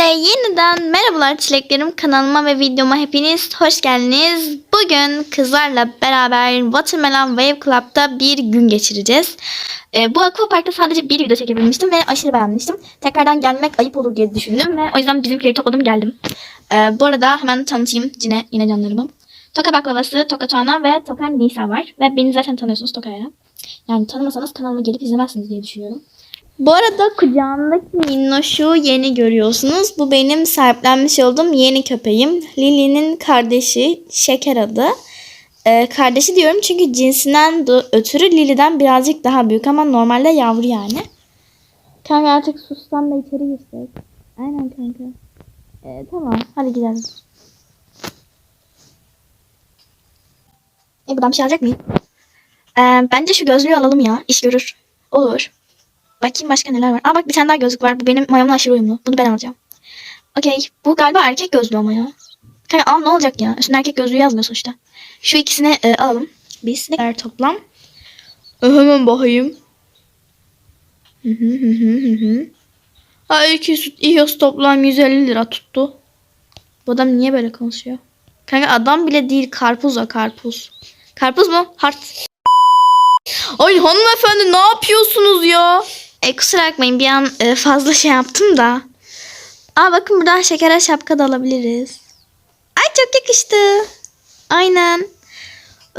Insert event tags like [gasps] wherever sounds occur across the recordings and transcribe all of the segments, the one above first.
Herkese yeniden merhabalar çileklerim kanalıma ve videoma hepiniz hoş geldiniz. Bugün kızlarla beraber Watermelon Wave Club'da bir gün geçireceğiz. Ee, bu aquaparkta sadece bir video çekebilmiştim ve aşırı beğenmiştim. Tekrardan gelmek ayıp olur diye düşündüm ve o yüzden bizimkileri topladım geldim. Ee, bu arada hemen tanıtayım yine, yine canlarımı. Toka baklavası, Toka Tuana ve Toka Nisa var. Ve beni zaten tanıyorsunuz Toka'ya. Yani tanımasanız kanalıma gelip izlemezsiniz diye düşünüyorum. Bu arada kucağımdaki minnoşu yeni görüyorsunuz. Bu benim sahiplenmiş olduğum yeni köpeğim. Lily'nin kardeşi Şeker adı. Ee, kardeşi diyorum çünkü cinsinden de ötürü Lily'den birazcık daha büyük ama normalde yavru yani. Kanka artık sustan da içeri girsek. Aynen kanka. Ee, tamam hadi gidelim. E buradan bir şey alacak mıyım? Ee, bence şu gözlüğü alalım ya. İş görür. Olur. Bakayım başka neler var. Aa bak bir tane daha gözlük var. Bu benim mayomla aşırı uyumlu. Bunu ben alacağım. Okey. Bu galiba erkek gözlüğü ama ya. Kanka al ne olacak ya? Üstüne erkek gözlüğü yazmıyor sonuçta. Şu ikisini e, alalım. Biz ne kadar toplam? E, hemen bakayım. Hı hı hı hı hı. Ha iki İHOS toplam 150 lira tuttu. Bu adam niye böyle konuşuyor? Kanka adam bile değil karpuz o karpuz. Karpuz mu? Hart. Ay hanımefendi ne yapıyorsunuz ya? E, kusura bakmayın bir an e, fazla şey yaptım da. Aa bakın buradan şekere şapka da alabiliriz. Ay çok yakıştı. Aynen.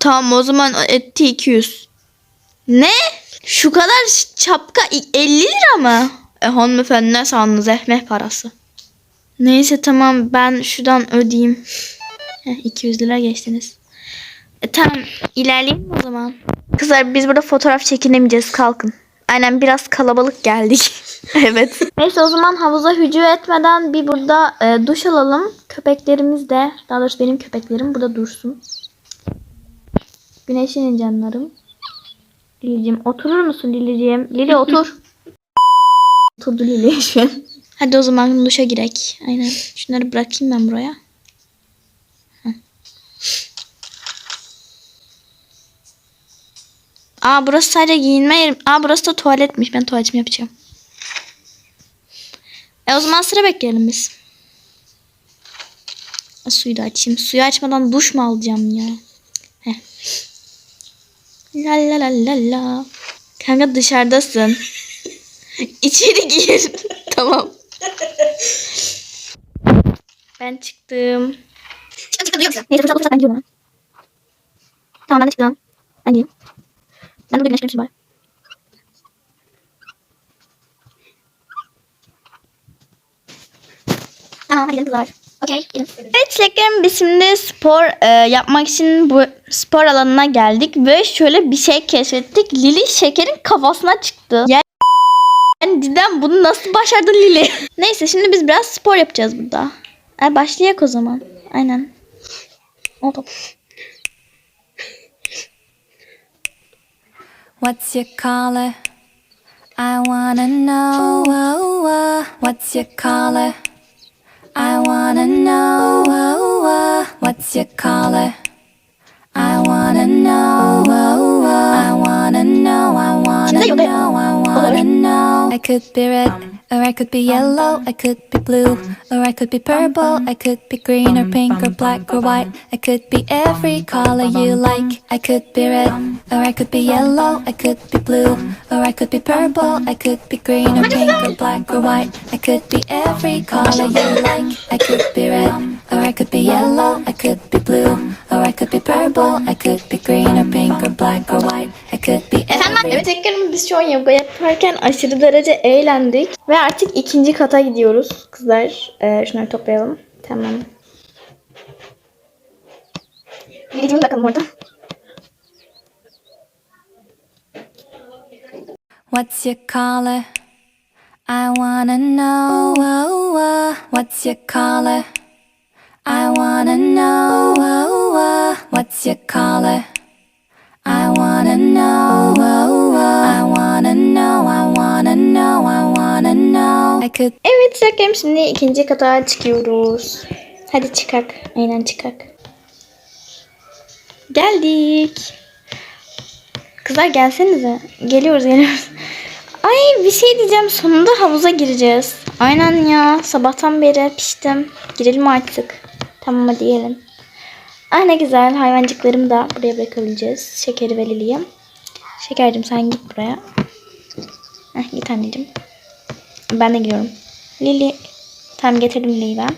Tamam o zaman etti 200. Ne? Şu kadar şapka 50 lira mı? E hanımefendi ne sandınız ekmek parası. Neyse tamam ben şuradan ödeyeyim. Heh, 200 lira geçtiniz. E, tamam ilerleyelim o zaman. Kızlar biz burada fotoğraf çekinemeyeceğiz kalkın. Aynen biraz kalabalık geldik. [laughs] evet. Neyse o zaman havuza hücum etmeden bir burada e, duş alalım. Köpeklerimiz de daha doğrusu benim köpeklerim burada dursun. Güneşlenin canlarım. Lilicim oturur musun Lilicim? Lili otur. [laughs] Oturdu Lili şu an. Hadi o zaman duşa girek. Aynen. Şunları bırakayım ben buraya. Aa burası sadece giyinme yeri. Aa burası da tuvaletmiş. Ben tuvaletimi yapacağım. E o zaman sıra bekleyelim biz. E, suyu da açayım. Suyu açmadan duş mu alacağım ya? Heh. La la la la la. Kanka dışarıdasın. [laughs] İçeri gir. [laughs] tamam. Ben çıktım. Çıktım çıktım. Neyse fırsat ben gidiyorum. Tamam ben de çıktım. Ben gideyim. Ben de güneş güneşim var. Tamam hadi kızlar. Okey gidelim. Evet çileklerim biz şimdi spor e, yapmak için bu spor alanına geldik ve şöyle bir şey keşfettik. Lili şekerin kafasına çıktı. Yani yani cidden bunu nasıl başardın Lili? [laughs] Neyse şimdi biz biraz spor yapacağız burada. E, başlayak o zaman. Aynen. Oldu. What's your color? I wanna know. What's your color? I wanna know. What's your color? I wanna know. I wanna know. I wanna know. I wanna know. I could be red. Or I could be yellow, I could be blue, or I could be purple, I could be green or pink or black or white. I could be every color you like. I could be red, or I could be yellow, I could be blue, or I could be purple, I could be green or pink or black or white. I could be every color you like. I could be red, or I could be yellow, I could be blue, or I could be purple, I could be green or pink or black or white. Tekrar biz şu yoga yaparken aşırı derece eğlendik. Ve artık ikinci kata gidiyoruz kızlar. Ee, şunları toplayalım. Tamam. Gideyim bakalım orada. What's your color? I wanna know. Oh, oh. What's your color? Could Evet Serkem şimdi ikinci kata çıkıyoruz. Hadi çıkak. Aynen çıkak. Geldik. Kızlar gelsenize. Geliyoruz geliyoruz. Ay bir şey diyeceğim. Sonunda havuza gireceğiz. Aynen ya. Sabahtan beri piştim. Girelim artık. Tamam hadi gelin. Ah ne güzel. Hayvancıklarımı da buraya bırakabileceğiz. Şekeri ve Lili'yi. Şekercim sen git buraya. Heh, git anneciğim. Ben de giriyorum. Lili. Tamam getirdim Lili'yi ben.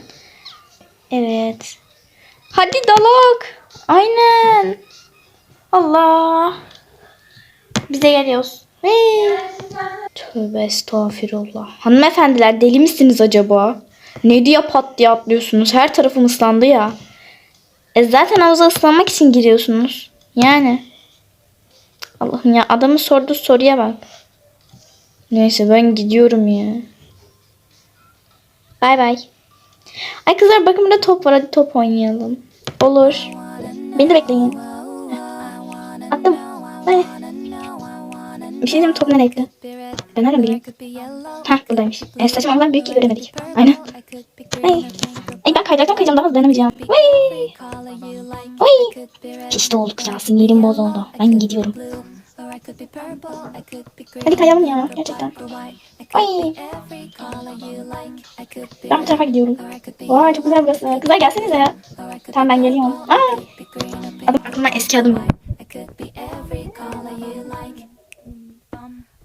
Evet. Hadi dalak. Aynen. Allah. Bize geliyoruz. Hey. Tövbe estağfirullah. Hanımefendiler deli misiniz acaba? Ne diye pat diye atlıyorsunuz? Her tarafım ıslandı ya. E zaten havuza ıslanmak için giriyorsunuz. Yani. Allah'ım ya adamın sorduğu soruya bak. Neyse ben gidiyorum ya. Bay bay. Ay kızlar bakın burada top var hadi top oynayalım. Olur. Beni de bekleyin. Attım. Hadi. Bir şey diyeyim top nereye gitti? Ben nereden bileyim? Heh buradaymış. E, saçım ondan büyük ki göremedik. Aynen. Ay. Ay ben kaydıraktan kayacağım daha hızlı dayanamayacağım. Vay. Vay. İşte olduk ya sinirim bozuldu. Ben gidiyorum. Hadi kayalım ya gerçekten. Ay. Ben bu tarafa gidiyorum. Vay çok güzel burası. Kızlar gelsenize ya. Tamam ben geliyorum. Aa. Adım aklıma eski adım.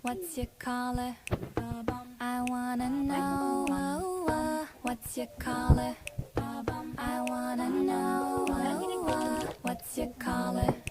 What's your color? I wanna know. What's your color? I wanna know. What's your color?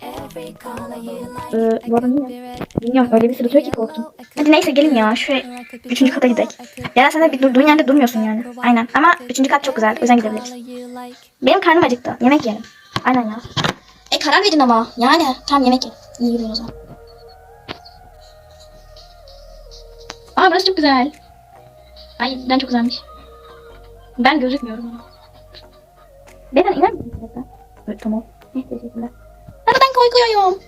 Ee, bu arada red, Bilmiyorum öyle bir sırıtıyor ki korktum. Hadi neyse gelin ya be üçüncü kata gidelim. purple. I could Ya sen de bir durduğun yerde durmuyorsun yani. Aynen ama üçüncü kat çok güzel o yüzden gidebiliriz. Benim karnım acıktı. Yemek yiyelim. Aynen ya. E karar verin ama. Yani tam yemek yiyelim. İyi gidiyor o zaman. Aa burası çok güzel. Ay ben çok güzelmiş. Ben gözükmüyorum ama. Beyden iner misin? Evet tamam. Ne teşekkürler. Hadi ben korkuyorum.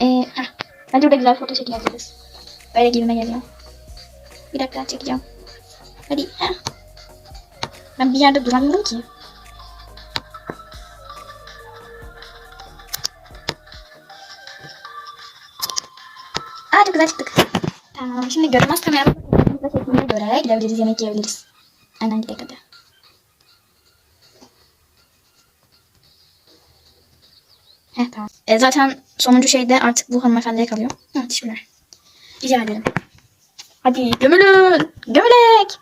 Ee, heh. Bence burada güzel foto çekilebiliriz. Böyle gibime geliyor. Bir dakika çekeceğim. Hadi. Heh. Ben bir yerde duramıyorum ki. Aa çok güzel çıktık. Tamam şimdi görünmez kameramızda çektiğine göre gidebiliriz yemek yiyebiliriz. Aynen gidelim hadi. Heh tamam. E, zaten sonuncu şey de artık bu hanımefendiye kalıyor. Hı, teşekkürler. Rica ederim. Hadi gömülün. Gömülek.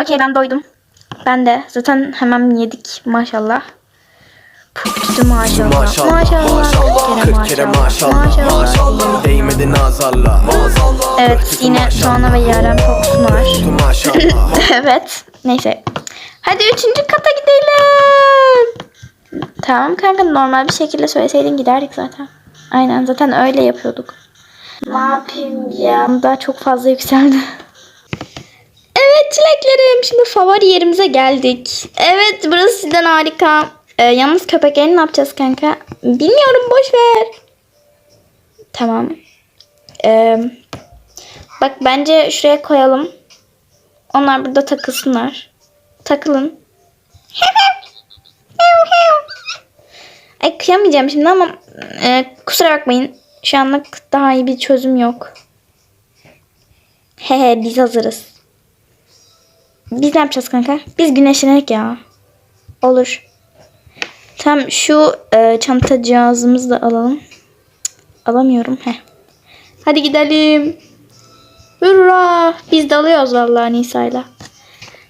Okey ben doydum. Ben de zaten hemen yedik maşallah. Maşallah. Maşallah, Maşallah. kere maşallah. maşallah. Değmedi nazarla. Evet yine Tuana ve Yaren koksular. Tu maşallah. [laughs] evet. Neyse. Hadi üçüncü kata gidelim. Tamam kanka normal bir şekilde söyleseydin giderdik zaten. Aynen zaten öyle yapıyorduk. Ne yapayım ya? Daha çok fazla yükseldi. Evet çileklerim. Şimdi favori yerimize geldik. Evet burası sizden harika. Ee, yalnız köpeklerini ne yapacağız kanka? Bilmiyorum boş ver. Tamam. Ee, bak bence şuraya koyalım. Onlar burada takılsınlar. Takılın. Ay kıyamayacağım şimdi ama e, kusura bakmayın. Şu anlık daha iyi bir çözüm yok. Hehe biz hazırız. Biz ne yapacağız kanka? Biz güneşlenerek ya. Olur. Tam şu e, çanta cihazımızı da alalım. Alamıyorum. Heh. Hadi gidelim. Hurra! Biz de alıyoruz vallahi Nisa'yla.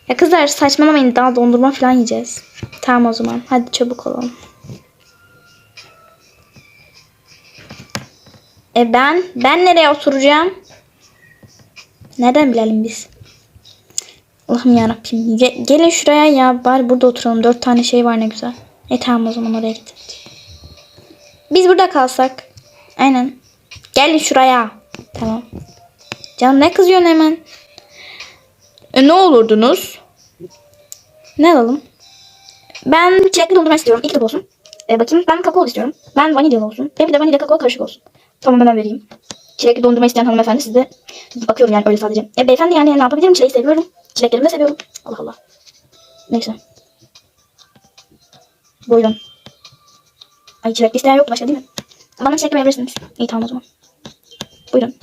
Ya kızlar saçmalamayın daha dondurma falan yiyeceğiz. Tamam o zaman. Hadi çabuk olalım. E ben? Ben nereye oturacağım? Nereden bilelim biz? Allah'ım yarabbim. Ge- gelin şuraya ya. Bari burada oturalım. Dört tane şey var ne güzel. E tamam o zaman oraya gidelim. Biz burada kalsak. Aynen. Gelin şuraya. Tamam. Canım ne kızıyorsun hemen? E ne olurdunuz? Ne alalım? Ben çilekli dondurma istiyorum. İlk olsun. Ee, bakayım ben kakao istiyorum. Ben vanilyalı olsun. Benim de vanilya kakao karışık olsun. Tamam hemen vereyim. Çilekli dondurma isteyen hanımefendi size bakıyorum yani öyle sadece. E beyefendi yani ne yapabilirim? Çileği seviyorum. Çileklerimi de seviyorum. Allah Allah. Neyse. Buyurun. Ay çilekli isteyen yoktu başka değil mi? Bana çilekli verebilirsiniz. İyi tamam o zaman. Buyurun.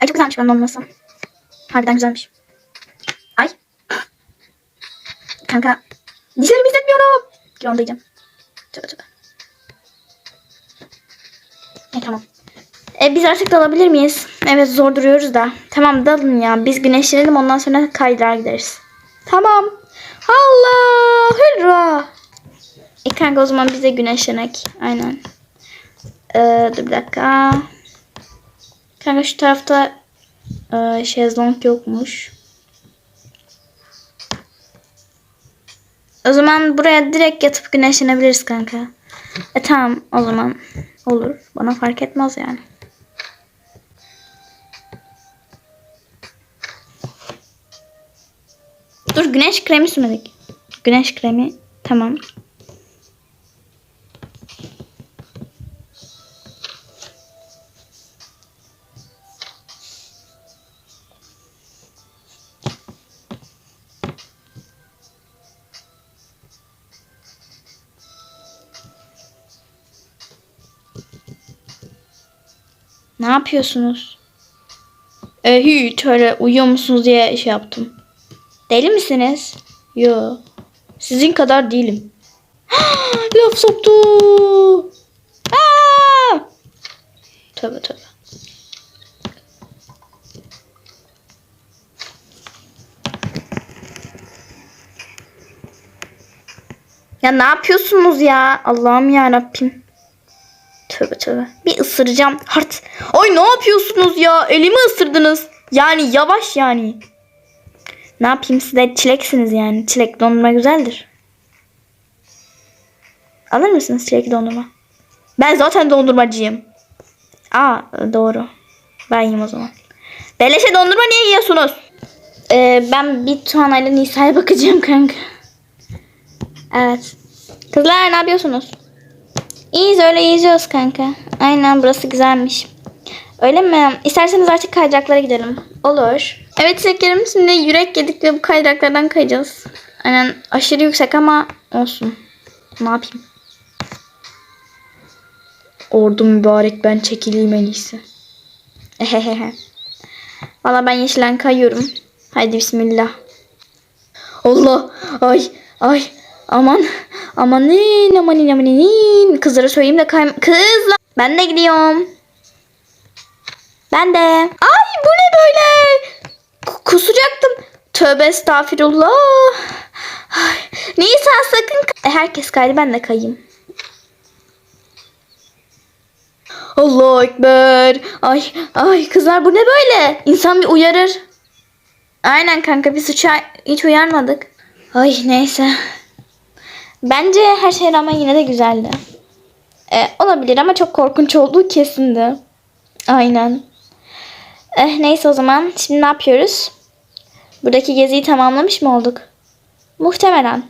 Ay çok güzelmiş ben olmasam. Harbiden güzelmiş. Ay. Kanka. Dişlerimi hissetmiyorum. Kilondayacağım. Tamam. E biz artık dalabilir miyiz? Evet zor duruyoruz da. Tamam dalın ya. Biz güneşlenelim ondan sonra kaydırağa gideriz. Tamam. Allah hurra. E kanka o zaman bize güneşlenek. Aynen. Ee, dur bir dakika. Kanka şu tarafta e, şezlong yokmuş. O zaman buraya direkt yatıp güneşlenebiliriz kanka. E tamam o zaman olur. Bana fark etmez yani. Dur güneş kremi sürmedik. Güneş kremi tamam. Ne yapıyorsunuz? E, hiç öyle uyuyor musunuz diye şey yaptım. Deli misiniz? Yo. Sizin kadar değilim. [gasps] Laf soktu. Aa! Tövbe tövbe. Ya ne yapıyorsunuz ya? Allah'ım ya Rabbim. Tövbe tövbe. Bir ısıracağım. Hart. Ay ne yapıyorsunuz ya? Elimi ısırdınız. Yani yavaş yani. Ne yapayım siz de çileksiniz yani. Çilek dondurma güzeldir. Alır mısınız çilekli dondurma? Ben zaten dondurmacıyım. Aa doğru. Ben yiyeyim o zaman. Beleşe dondurma niye yiyorsunuz? Ee, ben bir Tuana ile Nisa'ya bakacağım kanka. Evet. Kızlar ne yapıyorsunuz? İyiyiz öyle yiyeceğiz kanka. Aynen burası güzelmiş. Öyle mi? İsterseniz artık kayacaklara gidelim. Olur. Evet şekerim şimdi yürek yedik ve bu kaydıraklardan kayacağız. Aynen aşırı yüksek ama olsun. Ne yapayım? Ordu mübarek ben çekileyim en iyisi. Ehehehe. Valla ben yeşilen kayıyorum. Haydi bismillah. Allah ay ay aman amanin amanin amanin kızlara söyleyeyim de kay kızlar ben de gidiyorum. Ben de. Ay bu ne böyle? Kusacaktım. Tövbe estağfirullah. Ay, Nisa sakın. E, herkes kaydı ben de kayayım. Allahu Ekber. Ay ay kızlar bu ne böyle? İnsan bir uyarır. Aynen kanka biz hiç, hiç uyarmadık. Ay neyse. Bence her şeye rağmen yine de güzeldi. E, olabilir ama çok korkunç olduğu kesindi. Aynen. Eh, neyse o zaman. Şimdi ne yapıyoruz? Buradaki geziyi tamamlamış mı olduk? Muhtemelen.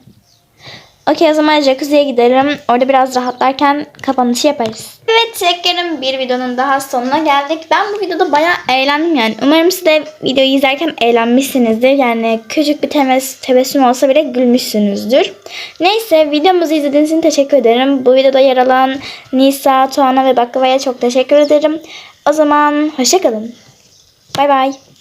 Okey o zaman jacuzziye gidelim. Orada biraz rahatlarken kapanışı yaparız. Evet şekerim bir videonun daha sonuna geldik. Ben bu videoda bayağı eğlendim yani. Umarım siz de videoyu izlerken eğlenmişsinizdir. Yani küçük bir tebes, tebessüm olsa bile gülmüşsünüzdür. Neyse videomuzu izlediğiniz için teşekkür ederim. Bu videoda yer alan Nisa, Tuana ve Baklava'ya çok teşekkür ederim. O zaman hoşçakalın. Bay bay.